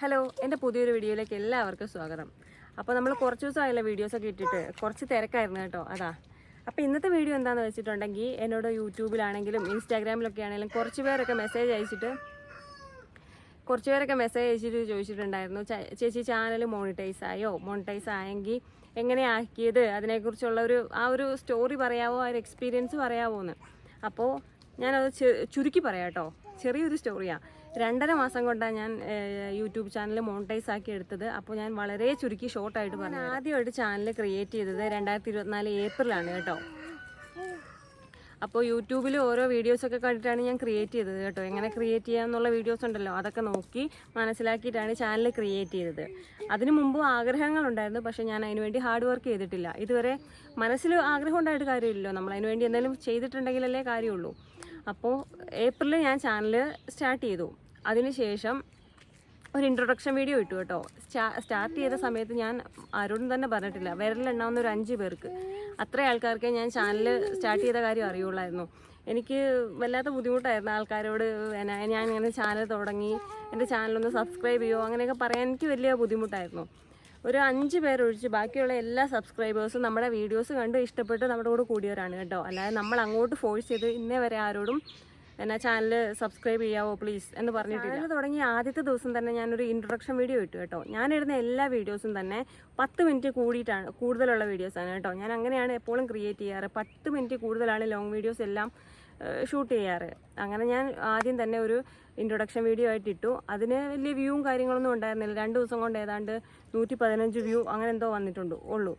Hello എന്റെ പുതിയൊരു വീഡിയോയിലേക്ക് എല്ലാവർക്കും സ്വാഗതം. അപ്പോൾ നമ്മൾ കുറച്ച് ദിവസമായല്ലോ വീഡിയോസൊക്കെ ഇട്ടിട്ട്. കുറച്ച് തിരക്കായിരുന്നു കേട്ടോ അതാ. അപ്പോൾ ഇന്നത്തെ വീഡിയോ എന്താണെന്ന് വെച്ചിട്ടുണ്ടെങ്കിൽ എന്നോട് യൂട്യൂബിലാണെങ്കിലും ഇൻസ്റ്റാഗ്രാമിലൊക്കെ ആണെങ്കിലും കുറച്ച് പേരൊക്കെ മെസ്സേജ് അയച്ചിട്ട് കുറച്ച് പേരൊക്കെ മെസ്സേജ് അയച്ചിട്ട് ചോദിച്ചിട്ടുണ്ടായിരുന്നു ചേച്ചി ചാനൽ മോണിറ്റൈസ് ആയോ? മോണിറ്റൈസ് ആയെങ്കിൽ എങ്ങനെ ആക്കിയത്? അതിനെക്കുറിച്ചുള്ള ഒരു ആ ഒരു സ്റ്റോറി പറയാവോ? ആ ഒരു എക്സ്പീരിയൻസ് പറയാവോ എന്ന്. അപ്പോൾ ഞാനത് ചുരുക്കി പറയാം കേട്ടോ. ചെറിയൊരു സ്റ്റോറിയാണ് രണ്ടര മാസം കൊണ്ടാണ് ഞാൻ യൂട്യൂബ് ചാനൽ മോണിറ്റൈസ് ആക്കി എടുത്തത്. അപ്പോൾ ഞാൻ വളരെ ചുരുക്കി ഷോർട്ടായിട്ട് പറഞ്ഞു ആദ്യമായിട്ട് ചാനൽ ക്രിയേറ്റ് ചെയ്തത് രണ്ടായിരത്തി ഇരുപത്തിനാല് ഏപ്രിലാണ് കേട്ടോ. അപ്പോൾ യൂട്യൂബിൽ ഓരോ വീഡിയോസൊക്കെ കണ്ടിട്ടാണ് ഞാൻ ക്രിയേറ്റ് ചെയ്തത് കേട്ടോ. എങ്ങനെ ക്രിയേറ്റ് ചെയ്യാന്നുള്ള വീഡിയോസ് ഉണ്ടല്ലോ അതൊക്കെ നോക്കി മനസ്സിലാക്കിയിട്ടാണ് ചാനൽ ക്രിയേറ്റ് ചെയ്തത്. അതിനു മുമ്പ് ആഗ്രഹങ്ങളുണ്ടായിരുന്നു പക്ഷേ ഞാൻ അതിനുവേണ്ടി ഹാർഡ് വർക്ക് ചെയ്തിട്ടില്ല. ഇതുവരെ മനസ്സിൽ ആഗ്രഹം ഉണ്ടായിട്ട് കാര്യമില്ലല്ലോ. നമ്മൾ അതിനുവേണ്ടി എന്തെങ്കിലും ചെയ്തിട്ടുണ്ടെങ്കിലല്ലേ കാര്യമുള്ളൂ. അപ്പോൾ ഏപ്രിലിൽ ഞാൻ ചാനൽ സ്റ്റാർട്ട് ചെയ്തു. അതിനുശേഷം ഒരു ഇൻട്രൊഡക്ഷൻ വീഡിയോ ഇട്ടു കേട്ടോ. സ്റ്റാർട്ട് ചെയ്ത സമയത്ത് ഞാൻ ആരോടും തന്നെ പറഞ്ഞിട്ടില്ല. വിരലെണ്ണാവുന്ന ഒരു അഞ്ച് പേർക്ക്. അത്ര ആൾക്കാർക്കേ ഞാൻ ചാനൽ സ്റ്റാർട്ട് ചെയ്ത കാര്യം അറിയുള്ളായിരുന്നു. എനിക്ക് വല്ലാത്ത ബുദ്ധിമുട്ടായിരുന്നു ആൾക്കാരോട് ഞാൻ ഇങ്ങനെ ചാനൽ തുടങ്ങി എന്റെ ചാനലൊന്ന് സബ്സ്ക്രൈബ് ചെയ്യുമോ അങ്ങനെയൊക്കെ പറയാൻ എനിക്ക് വലിയ ബുദ്ധിമുട്ടായിരുന്നു. ഒരു അഞ്ച് പേരൊഴിച്ച് ബാക്കിയുള്ള എല്ലാ സബ്സ്ക്രൈബേഴ്സും നമ്മുടെ വീഡിയോസ് കണ്ട് ഇഷ്ടപ്പെട്ട് നമ്മുടെ കൂടെ കൂടിയവരാണ് കേട്ടോ. അല്ലാതെ നമ്മൾ അങ്ങോട്ട് ഫോഴ്സ് ചെയ്ത് ഇന്നേ വരെ ആരോടും എന്നാ ചാനൽ സബ്സ്ക്രൈബ് ചെയ്യാവോ പ്ലീസ് എന്ന് പറഞ്ഞിട്ട് ഞാൻ തുടങ്ങിയ ആദ്യത്തെ ദിവസം തന്നെ ഞാനൊരു ഇൻട്രൊഡക്ഷൻ വീഡിയോ ഇട്ടു കേട്ടോ. ഞാനിടുന്ന എല്ലാ വീഡിയോസും തന്നെ പത്ത് മിനിറ്റ് കൂടിയിട്ടാണ് കൂടുതലുള്ള വീഡിയോസാണ് കേട്ടോ. ഞാൻ അങ്ങനെയാണ് എപ്പോഴും ക്രിയേറ്റ് ചെയ്യാറ്. പത്ത് മിനിറ്റ് കൂടുതലാണ് ലോങ് വീഡിയോസ് എല്ലാം ഷൂട്ട് ചെയ്യാറ്. അങ്ങനെ ഞാൻ ആദ്യം തന്നെ ഒരു ഇൻട്രൊഡക്ഷൻ വീഡിയോ ആയിട്ട് ഇട്ടു. അതിന് വലിയ വ്യൂവും കാര്യങ്ങളൊന്നും ഉണ്ടായിരുന്നില്ല. രണ്ട് ദിവസം കൊണ്ട് ഏതാണ്ട് നൂറ്റി വ്യൂ അങ്ങനെ എന്തോ വന്നിട്ടുണ്ട് ഉള്ളൂ.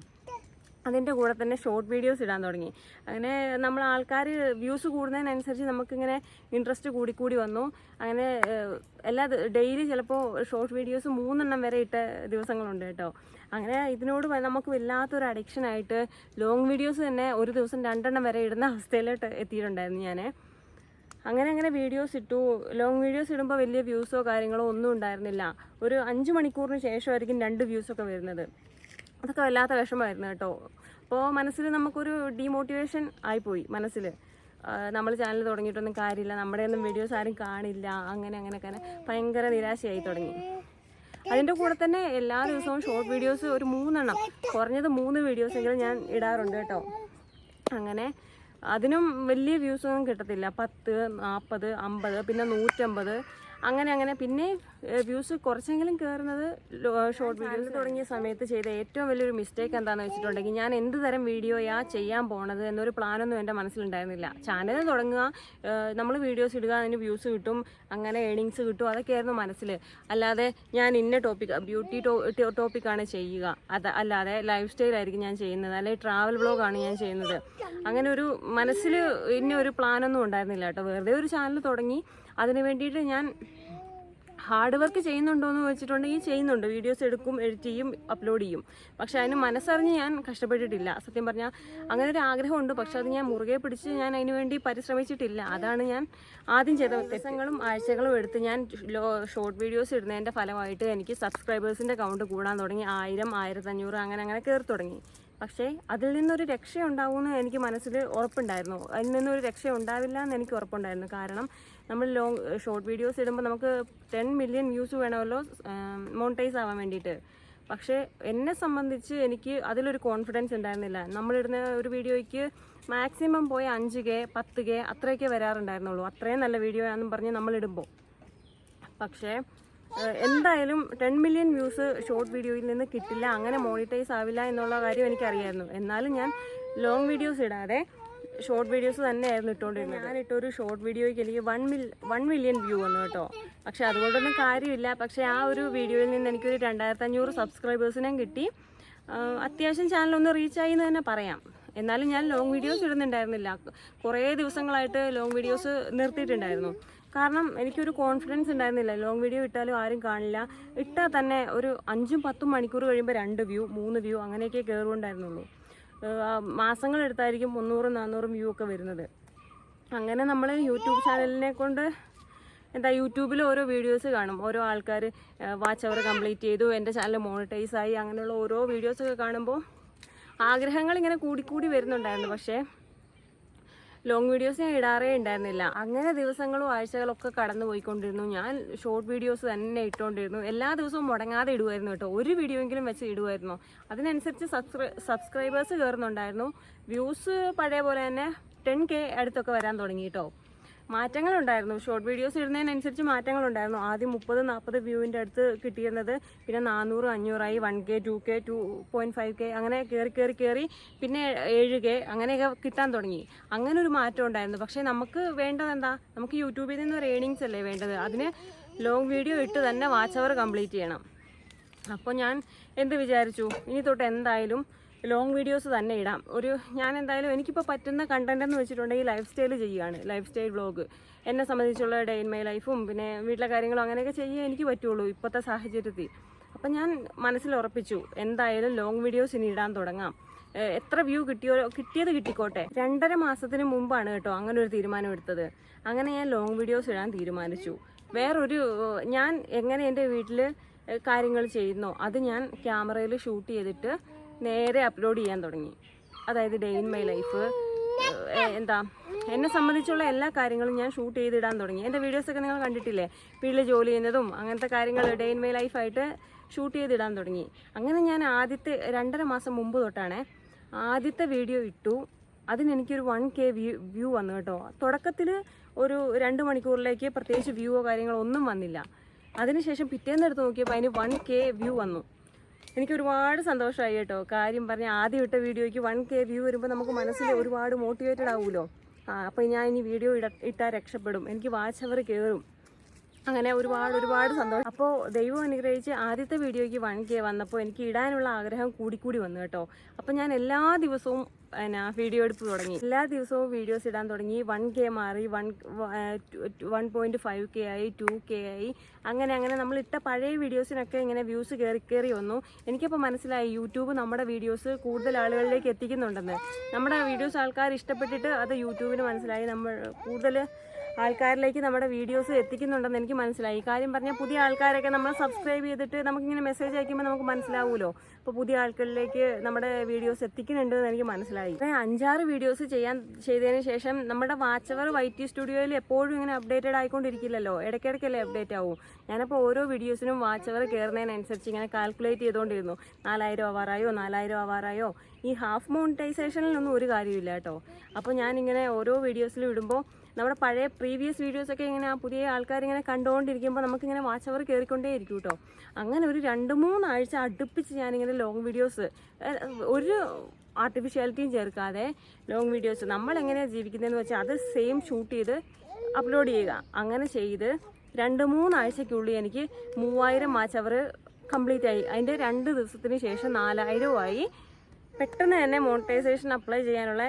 അതിന്റെ കൂടെ തന്നെ ഷോർട്ട് വീഡിയോസ് ഇടാൻ തുടങ്ങി. അങ്ങനെ നമ്മൾ ആൾക്കാർ വ്യൂസ് കൂടുന്നതിനനുസരിച്ച് നമുക്കിങ്ങനെ ഇൻട്രസ്റ്റ് കൂടിക്കൂടി കൂടി വന്നു. അങ്ങനെ എല്ലാ ഡെയിലി ചിലപ്പോൾ ഷോർട്ട് വീഡിയോസ് മൂന്നെണ്ണം വരെ ഇട്ട ദിവസങ്ങളുണ്ട് കേട്ടോ. അങ്ങനെ ഇതിനോട് നമുക്ക് വല്ലാത്തൊരു അഡിക്ഷൻ ആയിട്ട് ലോങ് വീഡിയോസ് തന്നെ ഒരു ദിവസം രണ്ടെണ്ണം വരെ ഇടുന്ന അവസ്ഥയിലോട്ട് എത്തിയിട്ടുണ്ടായിരുന്നു ഞാൻ അങ്ങനെ അങ്ങനെ വീഡിയോസ് ഇട്ടു. ലോങ് വീഡിയോസ് ഇടുമ്പോൾ വലിയ വ്യൂസോ കാര്യങ്ങളോ ഒന്നും ഉണ്ടായിരുന്നില്ല. ഒരു അഞ്ച് മണിക്കൂറിന് ശേഷമായിരിക്കും രണ്ട് വ്യൂസൊക്കെ വരുന്നത്. അതൊക്കെ വല്ലാത്ത വിഷമമായിരുന്നു കേട്ടോ. അപ്പോൾ മനസ്സിൽ നമുക്കൊരു ഡീമോട്ടിവേഷൻ ആയിപ്പോയി മനസ്സിൽ. നമ്മൾ ചാനൽ തുടങ്ങിയിട്ടൊന്നും കാര്യമില്ല. നമ്മുടെ ഒന്നും വീഡിയോസ് ആരും കാണില്ല. അങ്ങനെ അങ്ങനെയൊക്കെ അങ്ങനെ ഭയങ്കര നിരാശയായി തുടങ്ങി. അതിന്റെ കൂടെ തന്നെ എല്ലാ ദിവസവും ഷോർട്ട് വീഡിയോസ് ഒരു മൂന്നെണ്ണം കുറഞ്ഞത് മൂന്ന് വീഡിയോസെങ്കിലും ഞാൻ ഇടാറുണ്ട് കേട്ടോ. അങ്ങനെ അതിനും വലിയ വ്യൂസൊന്നും കിട്ടത്തില്ല. പത്ത് നാൽപ്പത് അമ്പത് പിന്നെ നൂറ്റമ്പത് അങ്ങനെ അങ്ങനെ. പിന്നെ വ്യൂസ് കുറച്ചെങ്കിലും കയറുന്നത് ഷോർട്ട് വീഡിയോസ് തുടങ്ങിയ സമയത്ത് ചെയ്ത ഏറ്റവും വലിയൊരു മിസ്റ്റേക്ക് എന്താണെന്ന് വെച്ചിട്ടുണ്ടെങ്കിൽ ഞാൻ എന്ത് തരം വീഡിയോയാ ചെയ്യാൻ പോണത് എന്നൊരു പ്ലാനൊന്നും എന്റെ മനസ്സിലുണ്ടായിരുന്നില്ല. ചാനൽ തുടങ്ങുക നമ്മൾ വീഡിയോസ് ഇടുക അതിന് വ്യൂസ് കിട്ടും അങ്ങനെ ഏണിങ്സ് കിട്ടും അതൊക്കെയായിരുന്നു മനസ്സിൽ അല്ലാതെ ഞാൻ ഇന്ന ടോപ്പിക് ബ്യൂട്ടി ടോപ്പിക്കാണ് ചെയ്യുക. അത് അല്ലാതെ ലൈഫ് സ്റ്റൈലായിരിക്കും ഞാൻ ചെയ്യുന്നത്. അല്ലെങ്കിൽ ട്രാവൽ വ്ളോഗാണ് ഞാൻ ചെയ്യുന്നത്. അങ്ങനെ ഒരു മനസ്സിൽ ഇന്ന ഒരു പ്ലാനൊന്നും ഉണ്ടായിരുന്നില്ല കേട്ടോ. വെറുതെ ഒരു ചാനൽ തുടങ്ങി അതിന് വേണ്ടിയിട്ട് ഞാൻ ഹാർഡ് വർക്ക് ചെയ്യുന്നുണ്ടോ എന്ന് വെച്ചിട്ടുണ്ടെങ്കിൽ ചെയ്യുന്നുണ്ട്. വീഡിയോസ് എടുക്കും എഡിറ്റ് ചെയ്യും അപ്ലോഡ് ചെയ്യും. പക്ഷെ അതിന് മനസ്സറിഞ്ഞ് ഞാൻ കഷ്ടപ്പെട്ടിട്ടില്ല. സത്യം പറഞ്ഞാൽ അങ്ങനെ ഒരു ആഗ്രഹമുണ്ട് പക്ഷെ അത് ഞാൻ മുറുകെ പിടിച്ച് ഞാൻ അതിന് വേണ്ടി പരിശ്രമിച്ചിട്ടില്ല. അതാണ് ഞാൻ ആദ്യം ചെയ്ത ദിവസങ്ങളും ആഴ്ചകളും എടുത്ത് ഞാൻ ഷോർട്ട് വീഡിയോസ് ഇടുന്നതിന്റെ ഫലമായിട്ട് എനിക്ക് സബ്സ്ക്രൈബേഴ്സിന്റെ കൗണ്ട് കൂടാൻ തുടങ്ങി. ആയിരം ആയിരത്തഞ്ഞൂറ് അങ്ങനെ അങ്ങനെ കയറി തുടങ്ങി. പക്ഷേ അതിൽ നിന്നൊരു രക്ഷ ഉണ്ടാവുമെന്ന് എനിക്ക് മനസ്സിൽ ഉറപ്പുണ്ടായിരുന്നു. അതിൽ നിന്നൊരു രക്ഷ ഉണ്ടാവില്ല എന്ന് എനിക്ക് ഉറപ്പുണ്ടായിരുന്നു. കാരണം നമ്മൾ ലോങ് ഷോർട്ട് വീഡിയോസ് ഇടുമ്പോൾ നമുക്ക് ടെൻ മില്യൺ വ്യൂസ് വേണമല്ലോ മോണിറ്റൈസ് ആവാൻ വേണ്ടിയിട്ട്. പക്ഷേ എന്നെ സംബന്ധിച്ച് എനിക്ക് അതിലൊരു കോൺഫിഡൻസ് ഉണ്ടായിരുന്നില്ല. നമ്മളിടുന്ന ഒരു വീഡിയോയ്ക്ക് മാക്സിമം പോയ അഞ്ച് കെ പത്ത് കെ അത്രയൊക്കെ വരാറുണ്ടായിരുന്നുള്ളൂ. അത്രയും നല്ല വീഡിയോ ആണെന്ന് പറഞ്ഞ് നമ്മളിടുമ്പോൾ പക്ഷേ എന്തായാലും ടെൻ മില്യൺ വ്യൂസ് ഷോർട്ട് വീഡിയോയിൽ നിന്ന് കിട്ടില്ല. അങ്ങനെ മോണിറ്റൈസ് ആവില്ല എന്നുള്ള കാര്യം എനിക്കറിയായിരുന്നു. എന്നാലും ഞാൻ ലോങ് വീഡിയോസ് ഇടാതെ ഷോർട്ട് വീഡിയോസ് തന്നെയായിരുന്നു ഇട്ടുകൊണ്ടിരുന്നത് ഞാൻ ഇട്ടൊരു ഷോർട്ട് വീഡിയോയ്ക്ക് എനിക്ക് one mil one million view വന്നു കേട്ടോ. പക്ഷേ അതുകൊണ്ടൊന്നും കാര്യമില്ല. പക്ഷേ ആ ഒരു വീഡിയോയിൽ നിന്ന് എനിക്കൊരു രണ്ടായിരത്തി അഞ്ഞൂറ് സബ്സ്ക്രൈബേഴ്സിനും കിട്ടി അത്യാവശ്യം ചാനലൊന്ന് റീച്ചായി എന്ന് തന്നെ പറയാം. എന്നാലും ഞാൻ ലോങ് വീഡിയോസ് ഇടുന്നുണ്ടായിരുന്നില്ല. കുറേ ദിവസങ്ങളായിട്ട് ലോങ് വീഡിയോസ് നിർത്തിയിട്ടുണ്ടായിരുന്നു. കാരണം എനിക്കൊരു കോൺഫിഡൻസ് ഉണ്ടായിരുന്നില്ല. ലോങ് വീഡിയോ ഇട്ടാലും ആരും കാണില്ല. ഇട്ടാൽ തന്നെ ഒരു അഞ്ചും പത്തും മണിക്കൂർ കഴിയുമ്പോൾ രണ്ട് വ്യൂ മൂന്ന് വ്യൂ അങ്ങനെയൊക്കെ കയറുണ്ടായിരുന്നുള്ളൂ മാസങ്ങളെടുത്തായിരിക്കും മുന്നൂറും നാന്നൂറും വ്യൂ ഒക്കെ വരുന്നത്. അങ്ങനെ നമ്മൾ യൂട്യൂബ് ചാനലിനെ കൊണ്ട് എന്താ യൂട്യൂബിൽ ഓരോ വീഡിയോസ് കാണും. ഓരോ ആൾക്കാർ വാച്ച് അവർ കംപ്ലീറ്റ് ചെയ്തു എന്റെ ചാനൽ മോണിറ്റൈസ് ആയി അങ്ങനെയുള്ള ഓരോ വീഡിയോസൊക്കെ കാണുമ്പോൾ ആഗ്രഹങ്ങൾ ഇങ്ങനെ കൂടിക്കൂടി വരുന്നുണ്ടായിരുന്നു. പക്ഷേ ലോങ് വീഡിയോസ് ഞാൻ ഇടാറേ ഉണ്ടായിരുന്നില്ല. അങ്ങനെ ദിവസങ്ങളും ആഴ്ചകളും ഒക്കെ കടന്നു പോയിക്കൊണ്ടിരുന്നു. ഞാൻ ഷോർട്ട് വീഡിയോസ് തന്നെ ഇട്ടുകൊണ്ടിരുന്നു എല്ലാ ദിവസവും മുടങ്ങാതെ ഇടുമായിരുന്നു കേട്ടോ. ഒരു വീഡിയോ എങ്കിലും വെച്ച് ഇടുമായിരുന്നു അതിനനുസരിച്ച് സബ്സ്ക്രൈ സബ്സ്ക്രൈബേഴ്സ് കയറുന്നുണ്ടായിരുന്നു വ്യൂസ് പഴയ പോലെ തന്നെ ടെൻ കെ അടുത്തൊക്കെ വരാൻ തുടങ്ങി കേട്ടോ. മാറ്റങ്ങളുണ്ടായിരുന്നു. ഷോർട്ട് വീഡിയോസ് ഇടുന്നതിനനുസരിച്ച് മാറ്റങ്ങളുണ്ടായിരുന്നു. ആദ്യം മുപ്പത് നാൽപ്പത് വ്യൂവിന്റെ അടുത്ത് കിട്ടിയിരുന്നത് പിന്നെ നാനൂറ് അഞ്ഞൂറായി one K two K two point five K അങ്ങനെ കയറി കയറി കയറി പിന്നെ ഏഴ് കെ അങ്ങനെയൊക്കെ കിട്ടാൻ തുടങ്ങി. അങ്ങനെ ഒരു മാറ്റം ഉണ്ടായിരുന്നു. പക്ഷേ നമുക്ക് വേണ്ടത് എന്താ? നമുക്ക് യൂട്യൂബിൽ നിന്ന് ഒരു ഏണിങ്സ് അല്ലേ വേണ്ടത്? അതിന് ലോങ് വീഡിയോ ഇട്ട് തന്നെ വാച്ച് അവർ കംപ്ലീറ്റ് ചെയ്യണം. അപ്പോൾ ഞാൻ എന്ത് വിചാരിച്ചു? ഇനി തൊട്ട് എന്തായാലും ലോങ് വീഡിയോസ് തന്നെ ഇടാം. ഒരു ഞാൻ എന്തായാലും എനിക്കിപ്പോൾ പറ്റുന്ന കണ്ടന്റ് എന്ന് വെച്ചിട്ടുണ്ടെങ്കിൽ ലൈഫ് സ്റ്റൈൽ ചെയ്യുകയാണ് ലൈഫ് സ്റ്റൈൽ വ്ളോഗ് എന്നെ സംബന്ധിച്ചുള്ള ഡേ ഇൻ മൈ ലൈഫും പിന്നെ വീട്ടിലെ കാര്യങ്ങളും അങ്ങനെയൊക്കെ ചെയ്യാൻ എനിക്ക് പറ്റുള്ളൂ ഇപ്പോഴത്തെ സാഹചര്യത്തിൽ. അപ്പം ഞാൻ മനസ്സിൽ ഉറപ്പിച്ചു എന്തായാലും ലോങ് വീഡിയോസ് ഇനി ഇടാൻ തുടങ്ങാം. എത്ര വ്യൂ കിട്ടിയോ കിട്ടിയത് കിട്ടിക്കോട്ടെ. രണ്ടര മാസത്തിന് മുമ്പാണ് കേട്ടോ അങ്ങനെ ഒരു തീരുമാനം എടുത്തത്. അങ്ങനെ ഞാൻ ലോങ് വീഡിയോസ് ഇടാൻ തീരുമാനിച്ചു. വേറൊരു ഞാൻ എങ്ങനെ എന്റെ വീട്ടിൽ കാര്യങ്ങൾ ചെയ്യുന്നോ അത് ഞാൻ ക്യാമറയിൽ ഷൂട്ട് ചെയ്തിട്ട് നേരെ അപ്ലോഡ് ചെയ്യാൻ തുടങ്ങി. അതായത് ഡേ ഇൻ മൈ ലൈഫ് എന്താ എന്നെ സംബന്ധിച്ചുള്ള എല്ലാ കാര്യങ്ങളും ഞാൻ ഷൂട്ട് ചെയ്തിടാൻ തുടങ്ങി. എന്റെ വീഡിയോസൊക്കെ നിങ്ങൾ കണ്ടിട്ടില്ലേ? വീട്ടിൽ ജോലി ചെയ്യുന്നതും അങ്ങനത്തെ കാര്യങ്ങൾ ഡേ ഇൻ മൈ ലൈഫായിട്ട് ഷൂട്ട് ചെയ്തിടാൻ തുടങ്ങി. അങ്ങനെ ഞാൻ ആദ്യത്തെ രണ്ടര മാസം മുമ്പ് തൊട്ടാണ് ആദ്യത്തെ വീഡിയോ ഇട്ടു. അതിനെനിക്കൊരു വൺ കെ വ്യൂ വ്യൂ വന്നു കേട്ടോ. തുടക്കത്തിൽ ഒരു രണ്ട് മണിക്കൂറിലേക്ക് പ്രത്യേകിച്ച് വ്യൂവോ കാര്യങ്ങളോ ഒന്നും വന്നില്ല. അതിനുശേഷം പിറ്റേന്ന് എടുത്ത് നോക്കിയപ്പോൾ അതിന് വൺ കെ വ്യൂ വന്നു. എനിക്ക് ഒരുപാട് സന്തോഷമായി കേട്ടോ. കാര്യം പറഞ്ഞ ആദ്യം ഇട്ട വീഡിയോയ്ക്ക് വൺ കെ വ്യൂ വരുമ്പോൾ നമുക്ക് മനസ്സിൽ ഒരുപാട് മോട്ടിവേറ്റഡ് ആവുമല്ലോ ആ അപ്പോൾ ഞാൻ ഇനി വീഡിയോ ഇട ഇട്ടാൽ രക്ഷപ്പെടും. എനിക്ക് വാച്ച് അവർ കയറും അങ്ങനെ ഒരുപാട് ഒരുപാട് സന്തോഷം. അപ്പോൾ ദൈവം അനുഗ്രഹിച്ച് ആദ്യത്തെ വീഡിയോയ്ക്ക് വൺ കെ വന്നപ്പോൾ എനിക്ക് ഇടാനുള്ള ആഗ്രഹം കൂടിക്കൂടി വന്നു കേട്ടോ. അപ്പോൾ ഞാൻ എല്ലാ ദിവസവും എന്നാ വീഡിയോ എടുപ്പ് തുടങ്ങി. എല്ലാ ദിവസവും വീഡിയോസ് ഇടാൻ തുടങ്ങി. വൺ കെ മാറി one one point five K ആയി ടു കെ ആയി. അങ്ങനെ അങ്ങനെ നമ്മൾ ഇട്ട പഴയ വീഡിയോസിനൊക്കെ ഇങ്ങനെ വ്യൂസ് കയറി കയറി വന്നു. എനിക്കപ്പോൾ മനസ്സിലായി യൂട്യൂബ് നമ്മുടെ വീഡിയോസ് കൂടുതൽ ആളുകളിലേക്ക് എത്തിക്കുന്നുണ്ടെന്ന്. നമ്മുടെ വീഡിയോസ് ആൾക്കാർ ഇഷ്ടപ്പെട്ടിട്ട് അത് യൂട്യൂബിന് മനസ്സിലായി. നമ്മൾ കൂടുതൽ ആൾക്കാരിലേക്ക് നമ്മുടെ വീഡിയോസ് എത്തിക്കുന്നുണ്ടെന്ന് എനിക്ക് മനസ്സിലായി. ഈ കാര്യം പറഞ്ഞാൽ പുതിയ ആൾക്കാരൊക്കെ നമ്മൾ സബ്സ്ക്രൈബ് ചെയ്തിട്ട് നമുക്കിങ്ങനെ മെസ്സേജ് അയക്കുമ്പോൾ നമുക്ക് മനസ്സിലാവുമല്ലോ അപ്പോൾ പുതിയ ആൾക്കാരിലേക്ക് നമ്മുടെ വീഡിയോസ് എത്തിക്കുന്നുണ്ട് എന്ന് എനിക്ക് മനസ്സിലായി. അഞ്ചാറ് വീഡിയോസ് ചെയ്യാൻ ചെയ്തതിന് ശേഷം നമ്മുടെ വാച്ചവർ വൈറ്റി സ്റ്റുഡിയോയിൽ എപ്പോഴും ഇങ്ങനെ അപ്ഡേറ്റഡ് ആയിക്കൊണ്ടിരിക്കില്ലല്ലോ? ഇടയ്ക്കിടയ്ക്കല്ലേ അപ്ഡേറ്റ് ആവും? ഞാനപ്പോൾ ഓരോ വീഡിയോസിനും വാച്ചവർ കയറുന്നതിനനുസരിച്ച് ഇങ്ങനെ കാൽക്കുലേറ്റ് ചെയ്തുകൊണ്ടിരുന്നു നാലായിരം ആവാറായോ നാലായിരം ആവാറായോ? ഈ ഹാഫ് മോണിറ്റൈസേഷനിലൊന്നും ഒരു കാര്യമില്ല കേട്ടോ. അപ്പോൾ ഞാനിങ്ങനെ ഓരോ വീഡിയോസിലും ഇടുമ്പോൾ നമ്മുടെ പഴയ പ്രീവിയസ് വീഡിയോസൊക്കെ ഇങ്ങനെ ആ പുതിയ ആൾക്കാർ ഇങ്ങനെ കണ്ടുകൊണ്ടിരിക്കുമ്പോൾ നമുക്കിങ്ങനെ വാച്ച് അവർ കയറിക്കൊണ്ടേ ഇരിക്കും കേട്ടോ അങ്ങനെ ഒരു രണ്ട് മൂന്നാഴ്ച അടുപ്പിച്ച് ഞാനിങ്ങനെ ലോങ് വീഡിയോസ് ഒരു ആർട്ടിഫിഷ്യാലിറ്റിയും ചേർക്കാതെ ലോങ് വീഡിയോസ് നമ്മൾ എങ്ങനെയാണ് ജീവിക്കുന്നതെന്ന് വെച്ചാൽ അത് സെയിം ഷൂട്ട് ചെയ്ത് അപ്ലോഡ് ചെയ്യുക. അങ്ങനെ ചെയ്ത് രണ്ട് മൂന്നാഴ്ചയ്ക്കുള്ളിൽ എനിക്ക് മൂവായിരം വാച്ച് അവർ കംപ്ലീറ്റ് ആയി. അതിന്റെ രണ്ട് ദിവസത്തിന് ശേഷം ആയി. പെട്ടെന്ന് തന്നെ മോണിറ്റൈസേഷൻ അപ്ലൈ ചെയ്യാനുള്ള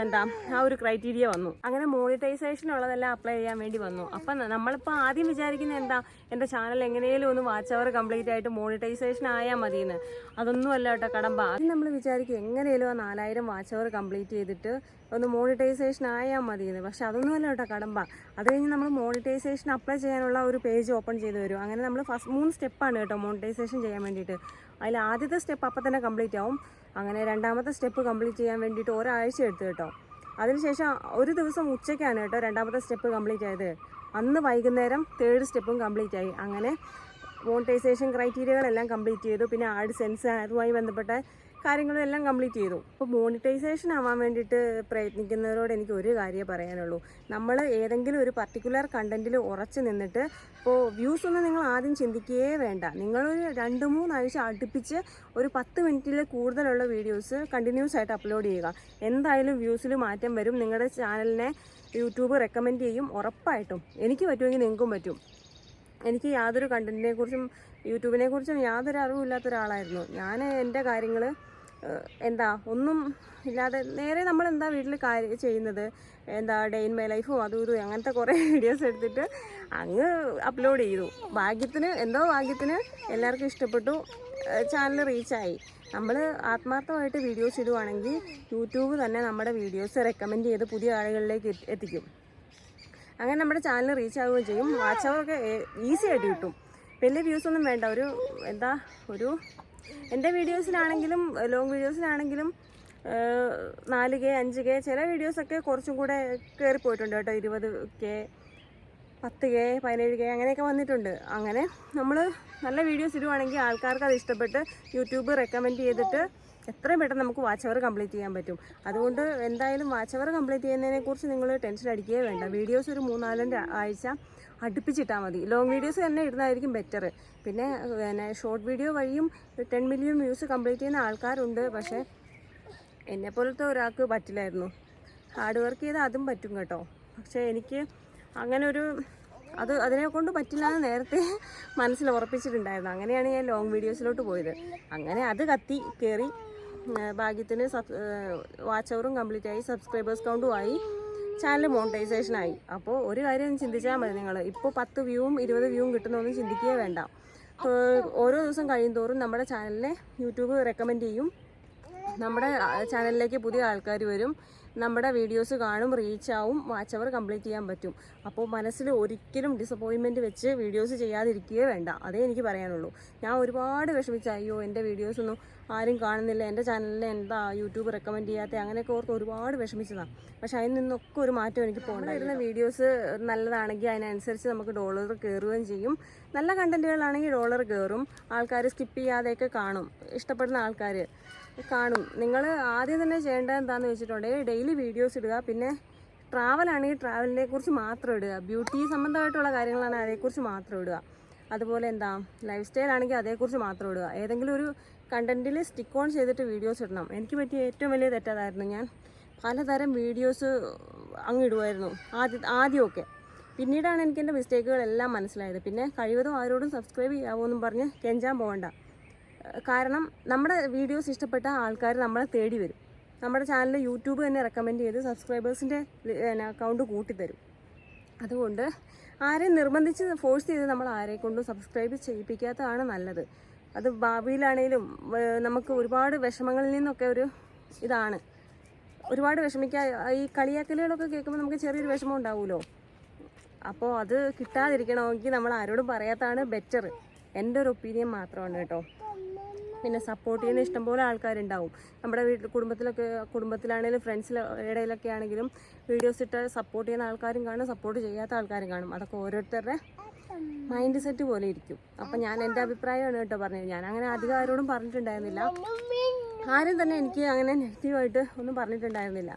എന്താ ആ ഒരു ക്രൈറ്റീരിയ വന്നു. അങ്ങനെ മോണിറ്റൈസേഷൻ ഉള്ളതെല്ലാം അപ്ലൈ ചെയ്യാൻ വേണ്ടി വന്നു. അപ്പം നമ്മളിപ്പോൾ ആദ്യം വിചാരിക്കുന്ന എന്താ എന്റെ ചാനൽ എങ്ങനെയും ഒന്ന് വാച്ച് അവർ കംപ്ലീറ്റ് ആയിട്ട് മോണിറ്റൈസേഷൻ ആയാൽ മതിയെന്ന്. അതൊന്നും അല്ല കേട്ടോ കടമ്പ. ആദ്യം നമ്മൾ വിചാരിക്കും എങ്ങനെയും ആ നാലായിരം വാച്ച് അവർ കംപ്ലീറ്റ് ചെയ്തിട്ട് ഒന്ന് മോണിറ്റൈസേഷൻ ആയാൽ മതിയെന്ന്. പക്ഷെ അതൊന്നും അല്ല കേട്ടോ കടമ്പ. അത് കഴിഞ്ഞ് നമ്മൾ മോണിറ്റൈസേഷൻ അപ്ലൈ ചെയ്യാനുള്ള ഒരു പേജ് ഓപ്പൺ ചെയ്ത് വരും. അങ്ങനെ നമ്മൾ ഫസ്റ്റ് മൂന്ന് സ്റ്റെപ്പാണ് കേട്ടോ മോണിറ്റൈസേഷൻ ചെയ്യാൻ വേണ്ടിയിട്ട്. അതിൽ ആദ്യത്തെ സ്റ്റെപ്പ് അപ്പം തന്നെ കംപ്ലീറ്റ് ആവും. അങ്ങനെ രണ്ടാമത്തെ സ്റ്റെപ്പ് കംപ്ലീറ്റ് ചെയ്യാൻ വേണ്ടിയിട്ട് ഒരാഴ്ച എടുത്തു കേട്ടോ. അതിനുശേഷം ഒരു ദിവസം ഉച്ചയ്ക്കാണ് കേട്ടോ രണ്ടാമത്തെ സ്റ്റെപ്പ് കംപ്ലീറ്റ് ആയത്. അന്ന് വൈകുന്നേരം തേർഡ് സ്റ്റെപ്പും കംപ്ലീറ്റ് ആയി. അങ്ങനെ മോണിറ്റൈസേഷൻ ക്രൈറ്റീരിയകളെല്ലാം കംപ്ലീറ്റ് ചെയ്തു. പിന്നെ ആഡ് സെൻസ് അതുമായി ബന്ധപ്പെട്ട കാര്യങ്ങളും എല്ലാം കംപ്ലീറ്റ് ചെയ്തു. അപ്പോൾ മോണിറ്റൈസേഷൻ ആവാൻ വേണ്ടിയിട്ട് പ്രയത്നിക്കുന്നവരോട് എനിക്ക് ഒരു കാര്യം പറയാനുള്ളൂ. നമ്മൾ ഏതെങ്കിലും ഒരു പർട്ടിക്കുലർ കണ്ടന്റിൽ ഉറച്ചു നിന്നിട്ട് ഇപ്പോൾ വ്യൂസ് ഒന്നും നിങ്ങൾ ആദ്യം ചിന്തിക്കുകയേ വേണ്ട. നിങ്ങളൊരു രണ്ട് മൂന്നാഴ്ച അടുപ്പിച്ച് ഒരു പത്ത് മിനിറ്റിൽ കൂടുതലുള്ള വീഡിയോസ് കണ്ടിന്യൂസ് ആയിട്ട് അപ്ലോഡ് ചെയ്യുക. എന്തായാലും വ്യൂസിൽ മാറ്റം വരും. നിങ്ങളുടെ ചാനലിനെ യൂട്യൂബ് റെക്കമെൻഡ് ചെയ്യും ഉറപ്പായിട്ടും. എനിക്ക് പറ്റുമെങ്കിൽ നിങ്ങൾക്കും പറ്റും. എനിക്ക് യാതൊരു കണ്ടന്റിനെ കുറിച്ചും യൂട്യൂബിനെ കുറിച്ചും യാതൊരു അറിവില്ലാത്ത ഒരാളായിരുന്നു. ഞാൻ എന്റെ കാര്യങ്ങൾ എന്താ ഒന്നും ഇല്ലാതെ നേരെ നമ്മൾ എന്താ വീട്ടിൽ കാര്യം ചെയ്യുന്നത്? എന്താ ഡേ ഇൻ മൈ ലൈഫോ അതും ഇതും അങ്ങനത്തെ കുറേ വീഡിയോസ് എടുത്തിട്ട് അങ്ങ് അപ്ലോഡ് ചെയ്തു. ഭാഗ്യത്തിന് എന്തോ ഭാഗ്യത്തിന് എല്ലാവർക്കും ഇഷ്ടപ്പെട്ടു. ചാനൽ റീച്ചായി നമ്മൾ ആത്മാർത്ഥമായിട്ട് വീഡിയോസ് ഇടുവാണെങ്കിൽ യൂട്യൂബ് തന്നെ നമ്മുടെ വീഡിയോസ് റെക്കമെൻഡ് ചെയ്ത് പുതിയ ആളുകളിലേക്ക് എത്തിക്കും. അങ്ങനെ നമ്മുടെ ചാനൽ റീച്ച് ആവുകയും ചെയ്യും. വാച്ച് അവർക്ക് ഈസി ആയിട്ട് കിട്ടും. വലിയ വ്യൂസ് ഒന്നും വേണ്ട. ഒരു എന്താ ഒരു എന്റെ വീഡിയോസിലാണെങ്കിലും ലോങ് വീഡിയോസിലാണെങ്കിലും നാല് കെ അഞ്ച് കെ ചില വീഡിയോസൊക്കെ കുറച്ചും കൂടെ കയറി പോയിട്ടുണ്ട് കേട്ടോ. ഇരുപത് കെ പത്ത് കെ പതിനേഴ് കെ അങ്ങനെയൊക്കെ വന്നിട്ടുണ്ട്. അങ്ങനെ നമ്മൾ നല്ല വീഡിയോസ് ഇടുവാണെങ്കിൽ ആൾക്കാർക്ക് അത് ഇഷ്ടപ്പെട്ട് യൂട്യൂബ് റെക്കമെൻഡ് ചെയ്തിട്ട് എത്രയും പെട്ടെന്ന് നമുക്ക് വാച്ച് അവർ കംപ്ലീറ്റ് ചെയ്യാൻ പറ്റും. അതുകൊണ്ട് എന്തായാലും വാച്ച് അവർ കംപ്ലീറ്റ് ചെയ്യുന്നതിനെ കുറിച്ച് നിങ്ങൾ ടെൻഷൻ അടിക്കുകയേ വേണ്ട. വീഡിയോസ് ഒരു മൂന്നാലും ആഴ്ച അടുപ്പിച്ചിട്ടാൽ മതി. ലോങ് വീഡിയോസ് തന്നെ ഇടുന്നതായിരിക്കും ബെറ്റർ പിന്നെ പിന്നെ ഷോർട്ട് വീഡിയോ വഴിയും ടെൻ മില്യൺ വ്യൂസ് കംപ്ലീറ്റ് ചെയ്യുന്ന ആൾക്കാരുണ്ട്. പക്ഷേ എന്നെ പോലത്തെ ഒരാൾക്ക് പറ്റില്ലായിരുന്നു. ഹാർഡ് വർക്ക് ചെയ്താൽ അതും പറ്റും കേട്ടോ. പക്ഷേ എനിക്ക് അങ്ങനെ ഒരു അത് അതിനെ കൊണ്ട് പറ്റില്ല എന്ന് നേരത്തെ മനസ്സിൽ ഉറപ്പിച്ചിട്ടുണ്ടായിരുന്നു. അങ്ങനെയാണ് ഞാൻ ലോങ് വീഡിയോസിലോട്ട് പോയത്. അങ്ങനെ അത് കത്തി കയറി ഭാഗ്യത്തിന് സബ് വാച്ച് അവറും കംപ്ലീറ്റ് ആയി സബ്സ്ക്രൈബേഴ്സ് കൗണ്ടും ആയി ചാനൽ മോണിറ്റൈസേഷൻ ആയി. അപ്പോൾ ഒരു കാര്യം ചിന്തിച്ചാൽ മതി നിങ്ങൾ ഇപ്പോൾ പത്ത് വ്യൂവും ഇരുപത് വ്യൂവും കിട്ടുന്നൊന്നും ചിന്തിക്കുകയേ വേണ്ട. ഓരോ ദിവസം കഴിയുന്തോറും നമ്മുടെ ചാനലിനെ യൂട്യൂബ് റെക്കമെൻഡ് ചെയ്യും. നമ്മുടെ ചാനലിലേക്ക് പുതിയ ആൾക്കാർ വരും. നമ്മുടെ വീഡിയോസ് കാണും റീച്ച് ആവും വാച്ച് അവർ കംപ്ലീറ്റ് ചെയ്യാൻ പറ്റും. അപ്പോൾ മനസ്സിൽ ഒരിക്കലും ഡിസപ്പോയിൻമെന്റ് വെച്ച് വീഡിയോസ് ചെയ്യാതിരിക്കുകയേ വേണ്ട. അതേ എനിക്ക് പറയാനുള്ളൂ. ഞാൻ ഒരുപാട് വിഷമിച്ച അയ്യോ എന്റെ വീഡിയോസ് ഒന്നും ആരും കാണുന്നില്ല. എന്റെ ചാനലിൽ എന്താ യൂട്യൂബ് റെക്കമെൻഡ് ചെയ്യാത്ത? അങ്ങനെയൊക്കെ ഓർത്ത് ഒരുപാട് വിഷമിച്ചതാണ് പക്ഷേ അതിൽ നിന്നൊക്കെ ഒരു മാറ്റം എനിക്ക് പോകണം വരുന്ന വീഡിയോസ് നല്ലതാണെങ്കിൽ അതിനനുസരിച്ച് നമുക്ക് ഡോളർ കയറുകയും ചെയ്യും. നല്ല കണ്ടന്റുകളാണെങ്കിൽ ഡോളർ കയറും. ആൾക്കാർ സ്കിപ്പ് ചെയ്യാതെയൊക്കെ കാണും. ഇഷ്ടപ്പെടുന്ന ആൾക്കാർ കാണും. നിങ്ങൾ ആദ്യം തന്നെ ചെയ്യേണ്ടത് എന്താണെന്ന് വെച്ചിട്ടുണ്ടെങ്കിൽ ഡെയിലി വീഡിയോസ് ഇടുക. പിന്നെ ട്രാവലാണെങ്കിൽ ട്രാവലിനെ കുറിച്ച് മാത്രം ഇടുക. ബ്യൂട്ടി സംബന്ധമായിട്ടുള്ള കാര്യങ്ങളാണ് അതേക്കുറിച്ച് മാത്രം ഇടുക. അതുപോലെ എന്താ ലൈഫ് സ്റ്റൈൽ ആണെങ്കിൽ അതേക്കുറിച്ച് മാത്രം ഇടുക. ഏതെങ്കിലും ഒരു കണ്ടന്റിൽ സ്റ്റിക്ക് ഓൺ ചെയ്തിട്ട് വീഡിയോസ് ഇടണം. എനിക്ക് പറ്റിയ ഏറ്റവും വലിയ തെറ്റതായിരുന്നു ഞാൻ പലതരം വീഡിയോസ് അങ്ങ് ഇടുമായിരുന്നു. ആദ്യ ആദ്യമൊക്കെ. പിന്നീടാണ് എനിക്ക് എന്റെ മിസ്റ്റേക്കുകളെല്ലാം മനസ്സിലായത്. പിന്നെ കഴിവതും ആരോടും സബ്സ്ക്രൈബ് ചെയ്യാവോ എന്നും പറഞ്ഞ് കെഞ്ചാൻ പോകണ്ട. കാരണം നമ്മുടെ വീഡിയോസ് ഇഷ്ടപ്പെട്ട ആൾക്കാർ നമ്മളെ തേടി വരും. നമ്മുടെ ചാനൽ യൂട്യൂബ് തന്നെ റെക്കമെൻഡ് ചെയ്ത് സബ്സ്ക്രൈബേഴ്സിന്റെ അക്കൗണ്ട് കൂട്ടിത്തരും. അതുകൊണ്ട് ആരെയും നിർബന്ധിച്ച് ഫോഴ്സ് ചെയ്ത് നമ്മൾ ആരെ കൊണ്ടും സബ്സ്ക്രൈബ് ചെയ്യിപ്പിക്കാത്തതാണ് നല്ലത്. അത് ഭാവിയിലാണേലും നമുക്ക് ഒരുപാട് വിഷമങ്ങളിൽ നിന്നൊക്കെ ഒരു ഇതാണ്. ഒരുപാട് വിഷമിക്കാ ഈ കളിയാക്കലുകളൊക്കെ കേൾക്കുമ്പോൾ നമുക്ക് ചെറിയൊരു വിഷമം ഉണ്ടാവുമല്ലോ അപ്പോൾ അത് കിട്ടാതിരിക്കണമെങ്കിൽ നമ്മൾ ആരോടും പറയാത്തതാണ് ബെറ്റർ എന്റെ ഒരു ഒപ്പീനിയൻ മാത്രമാണ് കേട്ടോ. പിന്നെ സപ്പോർട്ട് ചെയ്യുന്ന ഇഷ്ടംപോലെ ആൾക്കാരുണ്ടാവും. നമ്മുടെ വീട്ടിൽ കുടുംബത്തിലൊക്കെ കുടുംബത്തിലാണെങ്കിലും ഫ്രണ്ട്സിൽ ഇടയിലൊക്കെ ആണെങ്കിലും വീഡിയോസ് ഇട്ട് സപ്പോർട്ട് ചെയ്യുന്ന ആൾക്കാരും കാണും സപ്പോർട്ട് ചെയ്യാത്ത ആൾക്കാരും കാണും. അതൊക്കെ ഓരോരുത്തരുടെ മൈൻഡ് സെറ്റ് പോലെ ഇരിക്കും. അപ്പം ഞാൻ എന്റെ അഭിപ്രായമാണ് കേട്ടോ പറഞ്ഞത്. ഞാൻ അങ്ങനെ അധികം ആരോടും പറഞ്ഞിട്ടുണ്ടായിരുന്നില്ല. ആരും തന്നെ എനിക്ക് അങ്ങനെ നെഗറ്റീവായിട്ട് ഒന്നും പറഞ്ഞിട്ടുണ്ടായിരുന്നില്ല.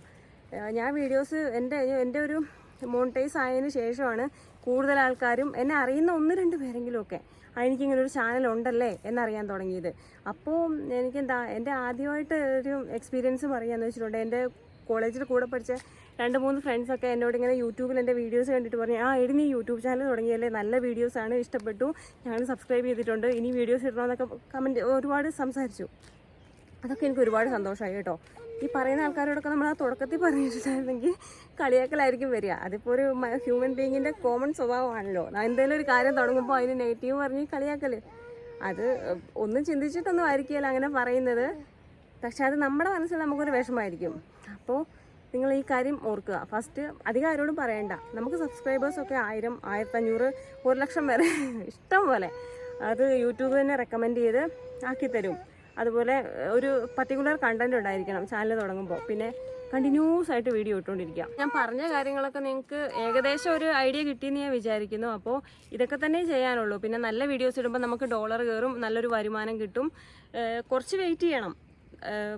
ഞാൻ വീഡിയോസ് എന്റെ എന്റെ ഒരു മോണിറ്റൈസ് ആയതിനു ശേഷമാണ് കൂടുതൽ ആൾക്കാരും എന്നെ അറിയുന്ന ഒന്ന് രണ്ട് പേരെങ്കിലുമൊക്കെ എനിക്കിങ്ങനെ ഒരു ചാനൽ ഉണ്ടല്ലേ എന്നറിയാൻ തുടങ്ങിയത്. അപ്പോൾ എനിക്കെന്താ എന്റെ ആദ്യമായിട്ട് ഒരു എക്സ്പീരിയൻസ് പറയാന്ന് വെച്ചിട്ടുണ്ടെങ്കിൽ എന്റെ കോളേജിൽ കൂടെ പഠിച്ച രണ്ട് മൂന്ന് ഫ്രണ്ട്സൊക്കെ എന്നോട് ഇങ്ങനെ യൂട്യൂബിൽ എന്റെ വീഡിയോസ് കണ്ടിട്ട് പറഞ്ഞു ആ എടി നീ യൂട്യൂബ് ചാനൽ തുടങ്ങിയല്ലേ നല്ല വീഡിയോസാണ് ഇഷ്ടപ്പെട്ടു ഞാൻ സബ്സ്ക്രൈബ് ചെയ്തിട്ടുണ്ട് ഇനി വീഡിയോസ് ഇടണമെന്നൊക്കെ കമന്റ് ഒരുപാട് സംസാരിച്ചു. അതൊക്കെ എനിക്ക് ഒരുപാട് സന്തോഷമായി കേട്ടോ. ഈ പറയുന്ന ആൾക്കാരോടൊക്കെ നമ്മൾ ആ തുടക്കത്തിൽ പറഞ്ഞിട്ടുണ്ടായിരുന്നെങ്കിൽ കളിയാക്കലായിരിക്കും വരിക. അതിപ്പോൾ ഒരു ഹ്യൂമൻ ബീങ്ങിന്റെ കോമൺ സ്വഭാവമാണല്ലോ. എന്തെങ്കിലും ഒരു കാര്യം തുടങ്ങുമ്പോൾ അതിന് നെഗറ്റീവ് പറഞ്ഞ് കളിയാക്കൽ അത് ഒന്നും ചിന്തിച്ചിട്ടൊന്നും ആയിരിക്കില്ല അങ്ങനെ പറയുന്നത്. പക്ഷെ അത് നമ്മുടെ മനസ്സിൽ നമുക്കൊരു വിഷമമായിരിക്കും. അപ്പോൾ നിങ്ങൾ ഈ കാര്യം ഓർക്കുക. ഫസ്റ്റ് അധികം ആരോടും പറയണ്ട. നമുക്ക് സബ്സ്ക്രൈബേഴ്സൊക്കെ ആയിരം ആയിരത്തഞ്ഞൂറ് ഒരു ലക്ഷം വരെ. ഇഷ്ടം പോലെ. അത് യൂട്യൂബ് തന്നെ റെക്കമെൻഡ് ചെയ്ത് ആക്കിത്തരും. തരും അതുപോലെ ഒരു പർട്ടിക്കുലർ കണ്ടന്റ് ഉണ്ടായിരിക്കണം ചാനൽ തുടങ്ങുമ്പോൾ പിന്നെ കണ്ടിന്യൂസ് ആയിട്ട് വീഡിയോ ഇട്ടുകൊണ്ടിരിക്കുക ഞാൻ പറഞ്ഞ കാര്യങ്ങളൊക്കെ നിങ്ങൾക്ക് ഏകദേശം ഒരു ഐഡിയ കിട്ടിയെന്ന് ഞാൻ വിചാരിക്കുന്നു. അപ്പോൾ ഇതൊക്കെ തന്നെ ചെയ്യാനുള്ളൂ. പിന്നെ നല്ല വീഡിയോസ് ഇടുമ്പോൾ നമുക്ക് ഡോളർ കയറും നല്ലൊരു വരുമാനം കിട്ടും. കുറച്ച് വെയിറ്റ് ചെയ്യണം.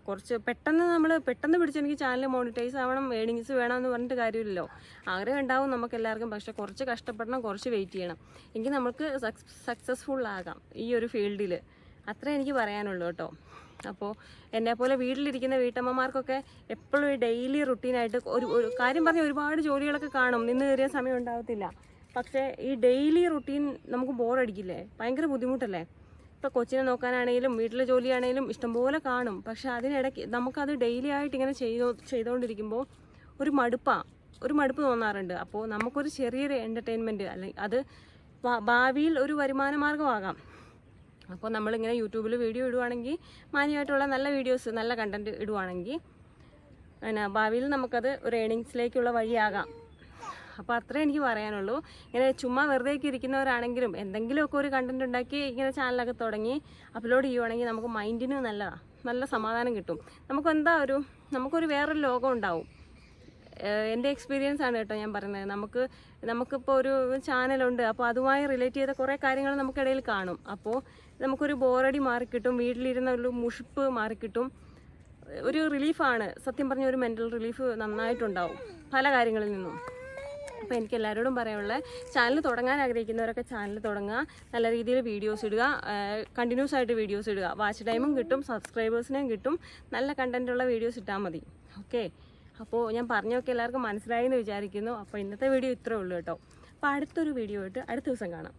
കുറച്ച് പെട്ടെന്ന് നമ്മൾ പെട്ടെന്ന് പിടിച്ച് എനിക്ക് ചാനൽ മോണിറ്റൈസ് ആവണം ഏണിങ്സ് വേണം എന്ന് പറഞ്ഞിട്ട് കാര്യമില്ലല്ലോ. ആഗ്രഹം ഉണ്ടാവും നമുക്ക് എല്ലാവർക്കും പക്ഷെ കുറച്ച് കഷ്ടപ്പെടണം കുറച്ച് വെയിറ്റ് ചെയ്യണം. എങ്കിൽ നമുക്ക് സക്സസ്ഫുൾ ആകാം ഈ ഒരു ഫീൽഡിൽ അത്രേ എനിക്ക് പറയാനുള്ളൂ കേട്ടോ. അപ്പോൾ എന്നെപ്പോലെ വീട്ടിലിരിക്കുന്ന വീട്ടമ്മമാർക്കൊക്കെ എപ്പോഴും ഡെയിലി റുട്ടീനായിട്ട് ഒരു ഒരു കാര്യം പറഞ്ഞാൽ ഒരുപാട് ജോലികളൊക്കെ കാണും. നിന്ന് കയറിയ സമയം ഉണ്ടാകത്തില്ല പക്ഷേ ഈ ഡെയിലി റുട്ടീൻ നമുക്ക് ബോറടിക്കില്ലേ ഭയങ്കര ബുദ്ധിമുട്ടല്ലേ? ഇപ്പോൾ കൊച്ചിനെ നോക്കാനാണെങ്കിലും വീട്ടിലെ ജോലിയാണെങ്കിലും ഇഷ്ടംപോലെ കാണും. പക്ഷെ അതിനിടയ്ക്ക് നമുക്കത് ഡെയിലി ആയിട്ട് ഇങ്ങനെ ചെയ്തോ ചെയ്തുകൊണ്ടിരിക്കുമ്പോൾ ഒരു മടുപ്പാണ് ഒരു മടുപ്പ് തോന്നാറുണ്ട്. അപ്പോൾ നമുക്കൊരു ചെറിയൊരു എന്റർടൈൻമെന്റ് അല്ലെങ്കിൽ അത് ഭാവിയിൽ ഒരു വരുമാന മാർഗമാകാം. അപ്പോൾ നമ്മളിങ്ങനെ യൂട്യൂബിൽ വീഡിയോ ഇടുവാണെങ്കിൽ മാന്യമായിട്ടുള്ള നല്ല വീഡിയോസ് നല്ല കണ്ടന്റ് ഇടുവാണെങ്കിൽ പിന്നെ ഭാവിയിൽ നമുക്കത് ഒരു ഏണിങ്സിലേക്കുള്ള വഴിയാകാം. അപ്പോൾ അത്രേ എനിക്ക് പറയാനുള്ളൂ. ഇങ്ങനെ ചുമ്മാ വെറുതെ ഇരിക്കുന്നവരാണെങ്കിലും എന്തെങ്കിലുമൊക്കെ ഒരു കണ്ടന്റ് ഉണ്ടാക്കി ഇങ്ങനെ ചാനലൊക്കെ തുടങ്ങി അപ്ലോഡ് ചെയ്യുവാണെങ്കിൽ നമുക്ക് മൈൻഡിന് നല്ലതാണ് നല്ല സമാധാനം കിട്ടും. നമുക്ക് എന്താ ഒരു നമുക്കൊരു വേറൊരു ലോകം ഉണ്ടാവും. എന്റെ എക്സ്പീരിയൻസ് ആണ് കേട്ടോ ഞാൻ പറയുന്നത്. നമുക്ക് നമുക്കിപ്പോൾ ഒരു ചാനലുണ്ട് അപ്പോൾ അതുമായി റിലേറ്റ് ചെയ്ത കുറേ കാര്യങ്ങൾ നമുക്കിടയിൽ കാണും. അപ്പോൾ നമുക്കൊരു ബോറടി മാറിക്കിട്ടും വീട്ടിലിരുന്ന ഒരു മുഷിപ്പ് മാറിക്കിട്ടും. ഒരു റിലീഫാണ് സത്യം പറഞ്ഞ ഒരു മെന്റൽ റിലീഫ് നന്നായിട്ടുണ്ടാവും പല കാര്യങ്ങളിൽ നിന്നും. അപ്പോൾ എനിക്ക് എല്ലാവരോടും പറയാനുള്ള ചാനൽ തുടങ്ങാൻ ആഗ്രഹിക്കുന്നവരൊക്കെ ചാനൽ തുടങ്ങുക നല്ല രീതിയിൽ വീഡിയോസ് ഇടുക കണ്ടിന്യൂസ് ആയിട്ട് വീഡിയോസ് ഇടുക. വാച്ച് ടൈമും കിട്ടും സബ്സ്ക്രൈബേഴ്സിനെയും കിട്ടും നല്ല കണ്ടന്റുള്ള വീഡിയോസ് ഇട്ടാൽ മതി. ഓക്കെ അപ്പോൾ ഞാൻ പറഞ്ഞൊക്കെ എല്ലാവർക്കും മനസ്സിലായി എന്ന് വിചാരിക്കുന്നു. അപ്പോൾ ഇന്നത്തെ വീഡിയോ ഇത്രേ ഉള്ളൂ കേട്ടോ. അപ്പോൾ അടുത്തൊരു വീഡിയോ ആയിട്ട് അടുത്ത ദിവസം കാണാം.